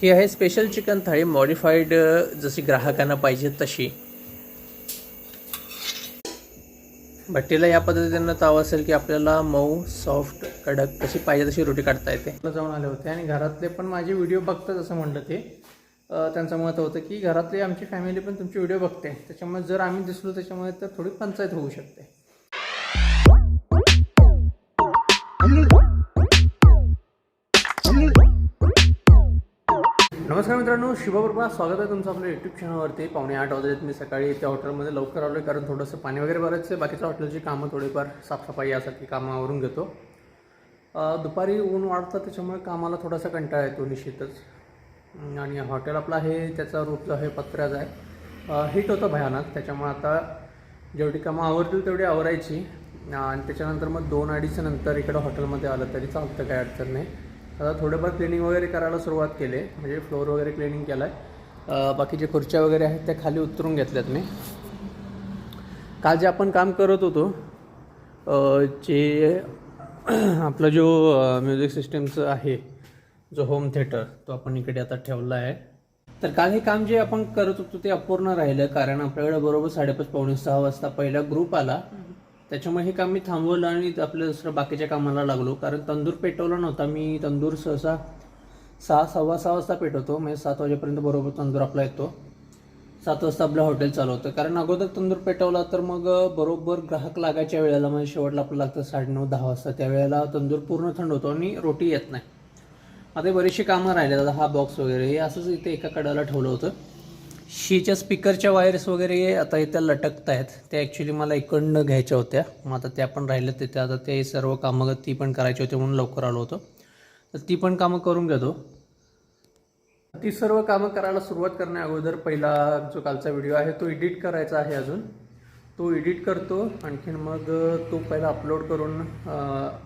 ही आहे special chicken थाळी modified जशी ग्राहकांना पाहिजे तशी. भट्टीला या पद्धतीनं ताव असेल की आपल्याला मऊ सॉफ्ट कडक कशी पाहिजे तशी रोटी काढता येते. जाऊन आले होते आणि घरातले पण माझे व्हिडिओ बघतात असं म्हणलं ते. त्यांचं मत होतं की घरातली आमची फॅमिली पण तुमचे व्हिडिओ बघते. त्याच्यामुळे जर आम्ही दिसलो त्याच्यामुळे तर थोडी पंचायत होऊ शकते. नमस्कार मित्रांनो शिवप्रभा स्वागत आहे तुमचं आपल्या युट्यूब चॅनलवरती पावणे आठ वाजलेत मी सकाळी. त्या हॉटेलमध्ये लवकर आलो कारण थोडंसं पाणी वगैरे बरंच आहे. बाकीच्या हॉटेलची कामं थोडीफार साफसफाई यासारखी कामं आवरून घेतो. दुपारी ऊन वाढतं त्याच्यामुळे कामाला थोडासा कंटाळा येतो निश्चितच. आणि हॉटेल आपलं आहे त्याचा रूप जो आहे पत्र्याचा आहे. हिट होतं भयानक त्याच्यामुळे आता जेवढी कामं आवरतील तेवढी आवरायची. आणि त्याच्यानंतर मग दोन अडीच्या नंतर इकडं हॉटेलमध्ये आलं तरी चालतं काय अडचण नाही. आता थोडंफार क्लिनिंग वगैरे करायला सुरुवात केली. आहे म्हणजे फ्लोअर वगैरे क्लिनिंग केला आहे बाकी जे खुर्च्या वगैरे आहेत त्या खाली उतरून घेतल्यात मी. काल जे आपण काम करत होतो जे आपला जो म्युझिक सिस्टमचं आहे जो होम थिएटर तो आपण इकडे आता ठेवला आहे. तर काल हे काम जे आपण करत होतो ते अपूर्ण राहिलं. कारण आपल्याकडे बरोबर साडेपाच पावणे सहा वाजता पहिला ग्रुप आला. त्याच्यामुळे हे काम मी थांबवलं आणि आपलं दुसरं बाकीच्या कामाला लागलो. कारण तंदूर पेटवला नव्हता. मी तंदूर सहसा सहा सव्वा सहा वाजता पेटवतो. म्हणजे सात वाजेपर्यंत बरोबर तंदूर आपला येतो. सात वाजता आपलं हॉटेल चालू होतं. कारण अगोदर तंदूर पेटवला तर मग बरोबर ग्राहक लागायच्या वेळेला म्हणजे शेवटला आपलं लागतं साडेनऊ दहा वाजता. त्यावेळेला तंदूर पूर्ण थंड होतो आणि रोटी येत नाही. आता बरीचशी कामं राहिले आता हा बॉक्स वगैरे हे असंच इथे एका कडाला ठेवलं होतं. शीच्या स्पीकरच्या वायर्स वगैरे आता इथं लटकत आहेत त्या ॲक्च्युली मला इकडनं घ्यायच्या होत्या. मग आता त्या पण राहिल्या तिथे. आता ते सर्व कामं ती पण करायची होती म्हणून लवकर आलो होतो. तर ती पण कामं करून घेतो. ती सर्व कामं करायला सुरुवात करण्या अगोदर पहिला जो कालचा व्हिडिओ आहे तो एडिट करायचा आहे अजून. तो एडिट करतो. आणखीन मग तो पहिला अपलोड करून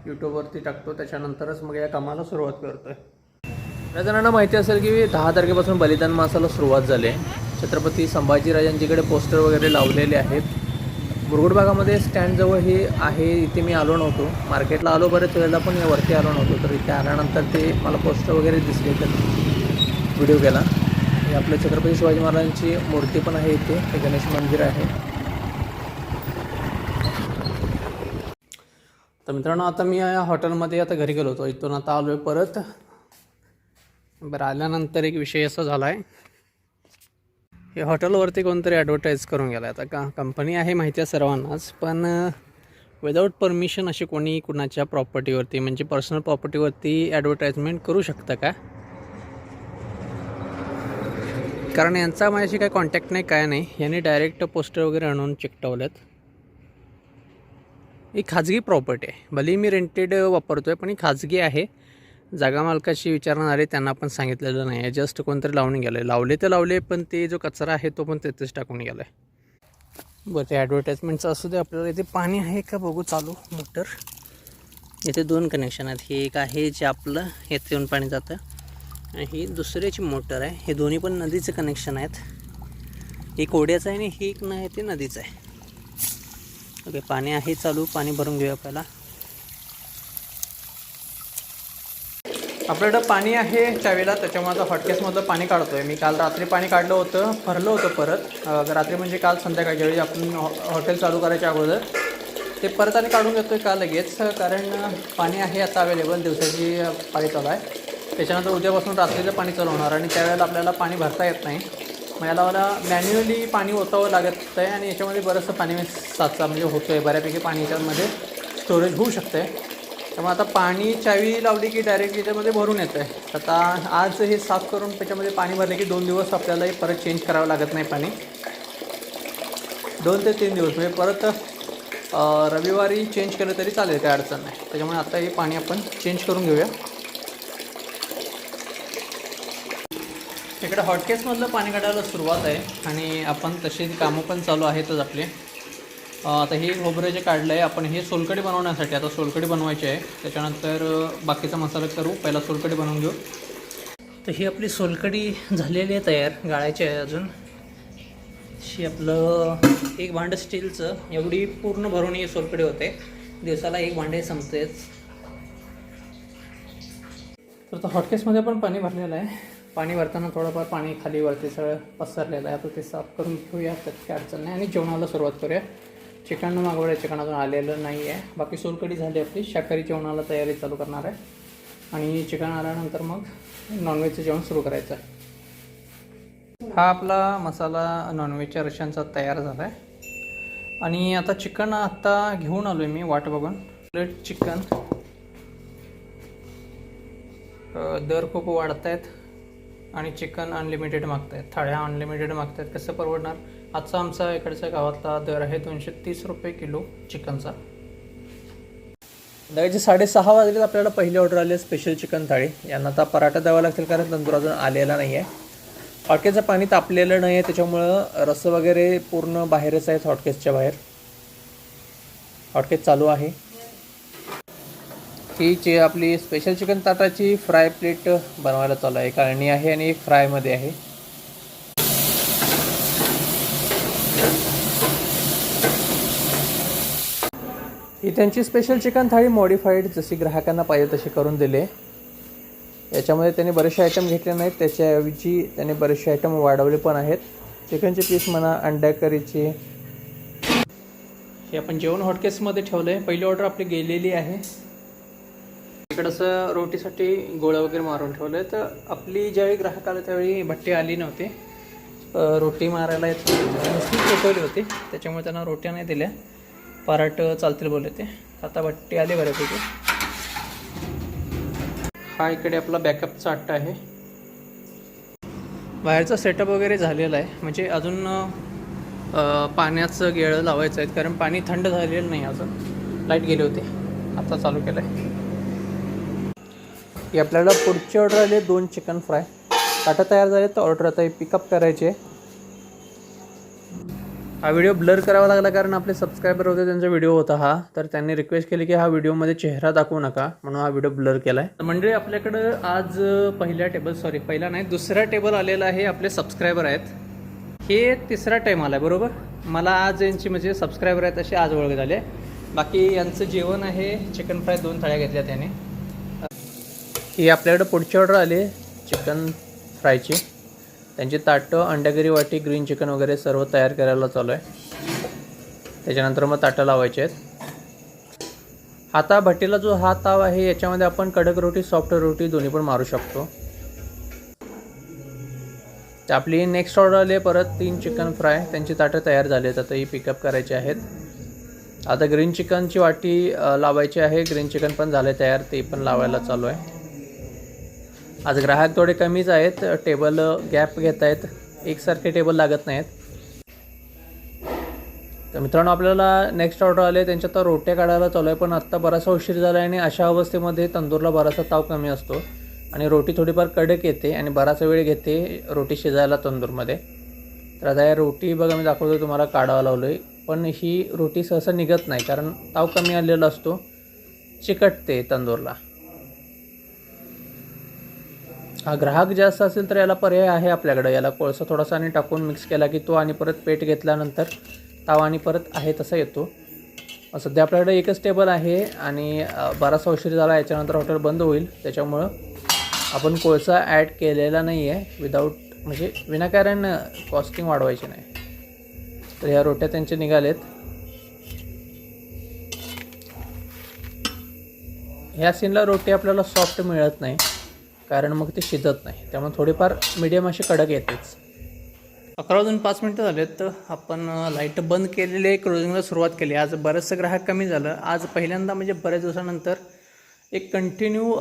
यूट्यूबवरती टाकतो. त्याच्यानंतरच मग या कामाला सुरुवात करतो आहे जणांना माहिती असेल की दहा तारखेपासून बलिदान मासाला सुरुवात झाली आहे. छत्रपती संभाजीराजांच्याकडे पोस्टर वगैरे लावलेले आहेत. मुरगुड भागामध्ये स्टँडजवळ हे आहे इथे मी आलो नव्हतो. मार्केटला आलो बरेच वेळेला पण या वरती आलो नव्हतो. तर इथे आल्यानंतर ते मला पोस्टर वगैरे दिसले तर व्हिडिओ केला हे आपल्या छत्रपती शिवाजी महाराजांची मूर्ती पण आहे इथे. हे गणेश मंदिर आहे. तर मित्रांनो आता मी या हॉटेलमध्ये आता घरी गेलो होतो. इथून आता आलो आहे परत. बरं आल्यानंतर एक विषय असा झाला आहे हे हॉटेलवरती कोणतरी ॲडव्हर्टाईज करून गेला आता का कंपनी आहे माहिती आहे सर्वांनाच पण विदाऊट परमिशन अशी कोणी कुणाच्या प्रॉपर्टीवरती म्हणजे पर्सनल प्रॉपर्टीवरती ॲडव्हर्टाईजमेंट करू शकतं का? कारण यांचा माझ्याशी काही कॉन्टॅक्ट नाही काय नाही. यांनी डायरेक्ट पोस्टर वगैरे आणून चिकटवलेत. ही खाजगी प्रॉपर्टी आहे. भले मी रेंटेड वापरतो आहे पण ही खाजगी आहे. जागा मालकाशी विचारणार त्यांना पण सांगितलेलं नाही आहे. जस्ट कोणतरी लावून गेलं आहे लावले तर लावले पण ते जो कचरा आहे तो पण तिथेच टाकून गेला आहे बरं ते ॲडव्हर्टाईजमेंटचं असू दे आपल्याला इथे पाणी आहे का? बघू चालू मोटर. इथे दोन कनेक्शन आहेत. हे एक आहे जे आपलं येथे येऊन पाणी जातं. आणि ही दुसऱ्याची मोटर आहे. हे दोन्ही पण नदीचं कनेक्शन आहेत. एक ओढ्याचं आहे आणि ही एक नाही ते नदीचं आहे. ओके पाणी आहे चालू पाणी भरून घेऊया पहिला आपल्याकडं पाणी आहे चावीला त्याच्यामुळे आता हॉटकेसमधलं पाणी काढतो आहे मी काल रात्री पाणी काढलं होतं भरलं होतं परत. रात्री म्हणजे काल संध्याकाळच्या वेळी आपण हो, हॉ हॉटेल चालू करायच्या अगोदर ते परत आणि काढून घेतो आहे का लगेच. कारण पाणी आहे आता अवेलेबल दिवसाची पाणी चालू आहे. त्याच्यानंतर उद्यापासून रात्रीचं पाणी चालू होणार आणि त्यावेळेला आपल्याला पाणी भरता येत नाही. मग याला मला मॅन्युअली पाणी ओतावं लागत आहे आणि याच्यामध्ये बरंचसं पाणी साचा म्हणजे होतं आहे बऱ्यापैकी पाणी याच्यामध्ये स्टोरेज होऊ शकतं आहे त्यामुळे आता पाणी चावी लावली की डायरेक्ट याच्यामध्ये भरून येतं आहे आता आज हे साफ करून त्याच्यामध्ये पाणी भरले की दोन दिवस आपल्याला हे परत चेंज करावं लागत नाही पाणी. दोन ते तीन दिवस म्हणजे परत रविवारी चेंज केलं तरी चालेल काय अडचण नाही. त्याच्यामुळे आता हे पाणी आपण चेंज करून घेऊया. इकडे हॉटकेसमधलं पाणी काढायला सुरुवात आहे आणि आपण तशी कामं पण चालू आहेतच आपले. आता हे खोबरं जे काढलं आहे आपण हे सोलकडी बनवण्यासाठी आता सोलकडी बनवायची आहे. त्याच्यानंतर बाकीचा मसाला करू. पहिला सोलकडी बनवून घेऊ. तर ही आपली सोलकडी झालेली आहे तयार गाळायची आहे अजून. शी आपलं एक भांडं स्टीलचं. एवढी पूर्ण भरून ही सोलकडी होते. दिवसाला एक भांडे संपतेच तर आता हॉटकेसमध्ये पण पाणी भरलेलं आहे. पाणी भरताना थोडंफार पाणी खाली वरती सगळं पसरलेलं आहे. आता ते साफ करून घेऊया त्यात काय अडचण नाही. आणि जेवणाला सुरुवात करूया. चिकन मागवलं चिकन अजून आलेलं नाही आहे बाकी सोलकडी झाली आपली. शाकाहारी जेवणाला तयारी चालू करणार आहे. आणि चिकन आल्यानंतर मग नॉनव्हेजचं जेवण सुरू करायचं आहे. हा आपला मसाला नॉनव्हेजच्या रशांचा तयार झाला आहे आणि आता चिकन आत्ता घेऊन आलो आहे मी वाट बघून. Plate chicken. दर खूप वाढत आहेत आणि चिकन अनलिमिटेड मागत आहेत थाळ्या अनलिमिटेड मागत आहेत कसं परवडणार? आजचा आमचा इकडच्या गावातला दर आहे दोनशे तीस रुपये किलो चिकनचा. दहाचे साडेसहा वाजलेत आपल्याला पहिली ऑर्डर आली आहे स्पेशल चिकन थाळी. यांना आता पराठा द्यावा लागतील कारण तंदूर अजून आलेला नाही आहे हॉटकेसचं पाणी तापलेलं नाही आहे त्याच्यामुळं रस वगैरे पूर्ण बाहेरच आहेत हॉटकेसच्या बाहेर. हॉटकेस चालू आहे. ही जी आपली स्पेशल चिकन ताटाची फ्राय प्लेट बनवायला चालू आहे. एक अळणी आहे आणि एक फ्रायमध्ये आहे. ही त्यांची स्पेशल चिकन थाळी मॉडिफाईड जशी ग्राहकांना पाहिजे तशी करून दिले. याच्यामध्ये त्यांनी बरेचसे आयटम घेतले नाहीत. त्याच्याऐवजी त्यांनी बरेचसे आयटम वाढवले पण आहेत. चिकनचे पीस म्हणा अंड्या करीचे. हे आपण जेवण हॉटकेसमध्ये ठेवलं आहे पहिली ऑर्डर आपली गेलेली आहे. इकडं असं रोटीसाठी गोळा वगैरे मारून ठेवलं आहे तर आपली ज्यावेळी ग्राहक आले त्यावेळी भट्टी आली नव्हती. रोटी मारायला येत होती. त्याच्यामुळे त्यांना रोट्या नाही दिल्या. पराठ चालतील बोलले ते. आता भट्टी आली बऱ्यापैकी. हा इकडे आपला बॅकअपचा अट्टा आहे. बाहेरचा सेटअप वगैरे झालेला आहे. म्हणजे अजून पाण्याचं गेळं लावायचं आहे कारण पाणी थंड झालेलं नाही अजून. लाइट गेले होते. आता चालू केलं आहे आपल्याला पुढची ऑर्डर आली दोन चिकन फ्राय आता तयार झाले तर ऑर्डर आता पिकअप करायची आहे. हा व्हिडिओ ब्लर करावा लागला कारण आपले सबस्क्रायबर होते त्यांचा व्हिडिओ होता हा. तर त्यांनी रिक्वेस्ट केली की हा व्हिडिओमध्ये चेहरा दाखवू नका म्हणून हा व्हिडिओ ब्लर केला आहे म्हणजे आपल्याकडं आज पहिल्या टेबल सॉरी पहिला नाही दुसरा टेबल आलेला आहे आपले सबस्क्रायबर आहेत. हे तिसरा टाईम आला आहे बरोबर? मला आज यांची म्हणजे सबस्क्रायबर आहेत असे आज ओळख झाले बाकी यांचं जेवण आहे चिकन फ्राय दोन थाळ्या घेतल्या त्याने. ही आपल्याकडं पुढची ऑर्डर आली चिकन फ्रायची त्यांची ताटं अंड्यागिरी वाटी ग्रीन चिकन वगैरे सर्व तयार करायला चालू आहे. त्याच्यानंतर मग ताटं लावायचे आहेत. हाता भट्टीला जो हा ताव आहे याच्यामध्ये आपण कडक रोटी सॉफ्ट रोटी दोन्ही पण मारू शकतो. तर आपली नेक्स्ट ऑर्डर आली आहे परत तीन चिकन फ्राय त्यांची ताटं तयार झाली आहेत. आता ही पिकअप करायची आहेत. आता ग्रीन चिकनची वाटी लावायची आहे. ग्रीन चिकन पण झाले तयार. ते पण लावायला चालू आहे. आज ग्राहक थोडे कमीच आहेत टेबल गॅप घेत आहेत. एकसारखे टेबल लागत नाहीत. तर मित्रांनो आपल्याला नेक्स्ट ऑर्डर आले. त्यांच्या तर रोट्या काढायला चालू आहे पण आत्ता बराचसा उशीर झाला आहे आणि अशा अवस्थेमध्ये तंदूरला बराचसा ताव कमी असतो. आणि रोटी थोडीफार कडक येते आणि बराचसा वेळ घेते रोटी शिजायला तंदूरमध्ये. तर आता या रोटी बघा मी दाखवतो तुम्हाला काढावं लावलं आहे पण ही रोटी सहसा निघत नाही कारण ताव कमी आलेला असतो. चिकटते तंदूरला. हा ग्राहक जास्त असेल तर याला पर्याय आहे आपल्याकडं. याला कोळसा थोडासा आणि टाकून मिक्स केला की तो आणि परत पेट घेतल्यानंतर तावा आणि परत आहे तसा येतो. सध्या आपल्याकडे एकच टेबल आहे आणि अ, उशीर झाला. याच्यानंतर हॉटेल बंद होईल. त्याच्यामुळं आपण कोळसा ॲड केलेला नाही आहे विदाऊट म्हणजे विनाकारण कॉस्टिंग वाढवायची नाही. तर ह्या रोट्या त्यांचे निघालेत. ह्या सीनला रोटी आपल्याला सॉफ्ट मिळत नाही. कारण मग ते शिजत नाही. त्यामुळे थोडेफार मीडियम असे कडक येतेच. अकरा वाजून पाच मिनटं झालेत. तर आपण लाइट बंद केलेले क्लोजिंगला सुरुवात केली. आज बरेचसं ग्राहक कमी झालं. आज पहिल्यांदा म्हणजे बऱ्याच दिवसानंतर एक कंटिन्यू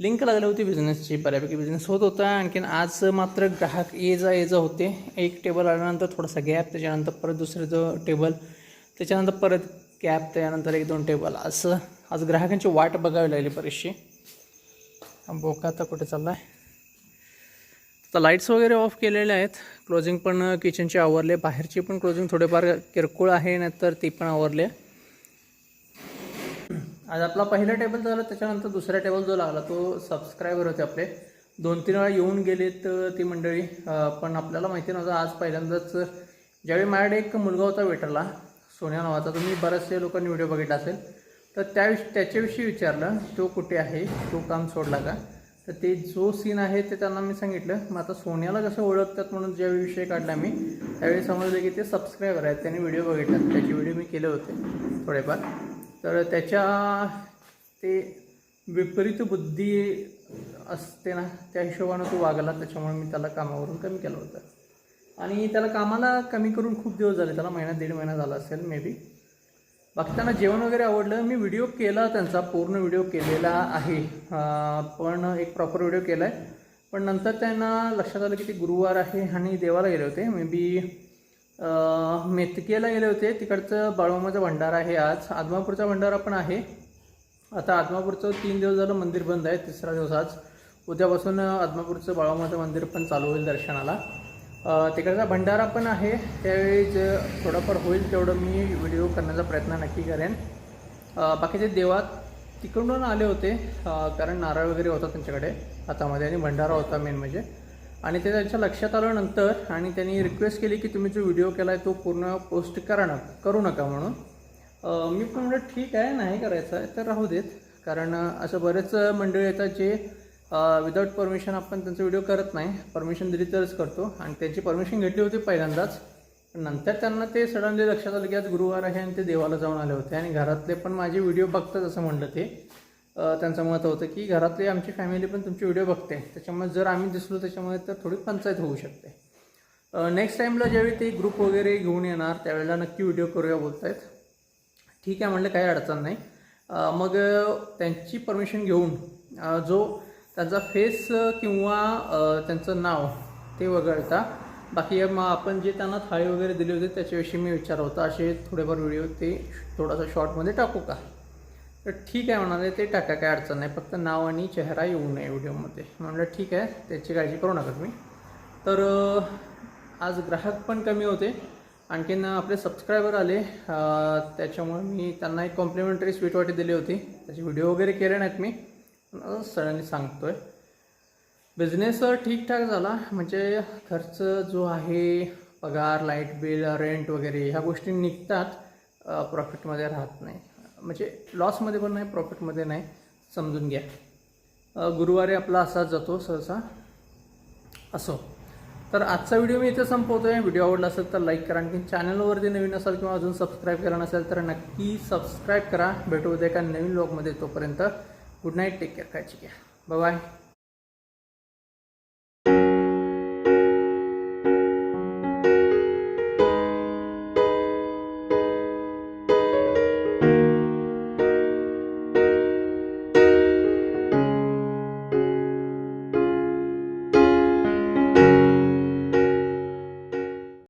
लिंक लागली होती बिझनेसची बऱ्यापैकी बिझनेस होत होता. आणखीन आज मात्र ग्राहक ये जा ये जा होते. एक टेबल आल्यानंतर थोडासा गॅप त्याच्यानंतर परत दुसरं जो टेबल त्याच्यानंतर परत गॅप त्याच्यानंतर एक दोन टेबल असं आज ग्राहकांची वाट बघावी लागली बरीचशी. बोका आता कुठे चालला आहे तर लाईट्स वगैरे ऑफ केलेले आहेत. क्लोजिंग पण किचनची आवरले. बाहेरची पण क्लोजिंग थोडेफार किरकोळ आहे नाहीतर ती पण आवरले. आज आपला पहिला टेबल झाला त्याच्यानंतर दुसरा टेबल जो लागला तो सबस्क्रायबर होते आपले. दोन तीन वेळा येऊन गेलेत ती मंडळी. पण आपल्याला माहिती नव्हतं आज पहिल्यांदाच ज्यावेळी माझ्याकडे एक मुलगा होता वेटरला सोन्या नावाचा तुम्ही बऱ्याचशा लोकांनी व्हिडिओ बघितला असेल. तर त्याविषयी त्याच्याविषयी विचारलं तो कुठे आहे तो काम सोडला का? तर ते जो सीन आहे ते त्यांना मी सांगितलं. मग आता सोन्याला कसं ओळखतात म्हणून ज्यावेळी विषय काढला मी त्यावेळी समजलं की ते सबस्क्रायबर आहेत. त्यांनी व्हिडिओ बघितला. त्याचे व्हिडिओ मी केले होते थोडेफार. तर त्याच्या ते विपरीत बुद्धी असते ना त्या हिशोबानं तो वागला. त्याच्यामुळे मी त्याला कामावरून कमी केलं होतं. आणि त्याला कामाला कमी करून खूप दिवस झाले. त्याला महिना दीड महिना झाला असेल मे बी बाकी त्यांना जेवण वगैरे आवडलं मी व्हिडिओ केला त्यांचा पूर्ण व्हिडिओ केलेला आहे. पण एक प्रॉपर व्हिडिओ केला आहे पण नंतर त्यांना लक्षात आलं की ते गुरुवार आहे आणि देवाला गेले होते. मे बी मेतकेला गेले होते. तिकडचं बाळूमाचा भंडारा आहे आज. आदमापूरचा भंडारा पण आहे. आता आदमापूरचं तीन दिवस झालं मंदिर बंद आहे तिसरा दिवस आज. उद्यापासून आदमापूरचं बाळूमाचं मंदिर पण चालू होईल दर्शनाला. तिकडचा भंडारा पण आहे. त्यावेळी जे थोडंफार होईल तेवढं मी व्हिडिओ करण्याचा प्रयत्न नक्की करेन. बाकीचे देवात तिकडून आले होते कारण नारळ वगैरे होता त्यांच्याकडे. हातामध्ये आणि भंडारा होता मेन म्हणजे. आणि ते त्यांच्या लक्षात आलं नंतर आणि त्यांनी रिक्वेस्ट केली की तुम्ही जो व्हिडिओ केला आहे तो पूर्ण पोस्ट करा ना करू नका म्हणून. मी पण म्हटलं ठीक आहे नाही करायचं आहे तर राहू देत. कारण असं बरेच मंडळी येतात जे विदाऊट परमिशन आपण त्यांचा व्हिडिओ करत नाही. परमिशन दिली तरच करतो. आणि त्यांची परमिशन घेतली होती पहिल्यांदाच. पण नंतर त्यांना ते सडनली लक्षात आलं की आज गुरुवार आहे आणि ते देवाला जाऊन आले होते. आणि घरातले पण माझे व्हिडिओ बघतात असं म्हणलं ते. त्यांचं मत होतं की घरातली आमची फॅमिली पण तुमचे व्हिडिओ बघते. त्याच्यामुळे जर आम्ही दिसलो त्याच्यामुळे तर थोडी पंचायत होऊ शकते. नेक्स्ट टाईमला ज्यावेळी ते ग्रुप वगैरे घेऊन येणार त्यावेळेला नक्की व्हिडिओ करूया बोलत आहेत ठीक आहे म्हणलं काही अडचण नाही. मग त्यांची परमिशन घेऊन जो त्यांचा फेस किंवा त्यांचं नाव ते वगळता. बाकी मग आपण जे त्यांना थाळी वगैरे दिली होती त्याच्याविषयी मी विचार होता. असे थोडेफार व्हिडिओ ते थोडासा शॉर्टमध्ये टाकू का? तर ठीक आहे म्हणाले ते टाका काय अडचण नाही. फक्त नाव आणि चेहरा येऊ नये व्हिडिओमध्ये. म्हणलं ठीक आहे त्याची काळजी करू नका तुम्ही. तर आज ग्राहक पण कमी होते. आणखीन आपले सबस्क्रायबर आले. त्याच्यामुळे मी त्यांना एक कॉम्प्लिमेंटरी स्वीट वाटी दिली होती. त्याचे व्हिडिओ वगैरे केले नाहीत मी. सरांनी सांगतो आहे बिझनेस ठीकठाक झाला. म्हणजे खर्च जो आहे पगार लाइट बिल रेंट वगैरे ह्या गोष्टी निघतात प्रॉफिटमध्ये राहत नाही. म्हणजे लॉसमध्ये पण नाही प्रॉफिटमध्ये नाही. समजून घ्या. गुरुवारी आपला असाच जातो सहसा. असो. तर आजचा व्हिडिओ मी इथे आहे व्हिडिओ आवडला असेल तर लाईक करा. आणखी चॅनलवरती नवीन असाल किंवा अजून सबस्क्राईब करा नसेल तर नक्की सबस्क्राईब करा. भेटू उद्या एका नवीन ब्लॉगमध्ये तोपर्यंत. गुड नाईट टेक केअर काळजी घ्या. बाय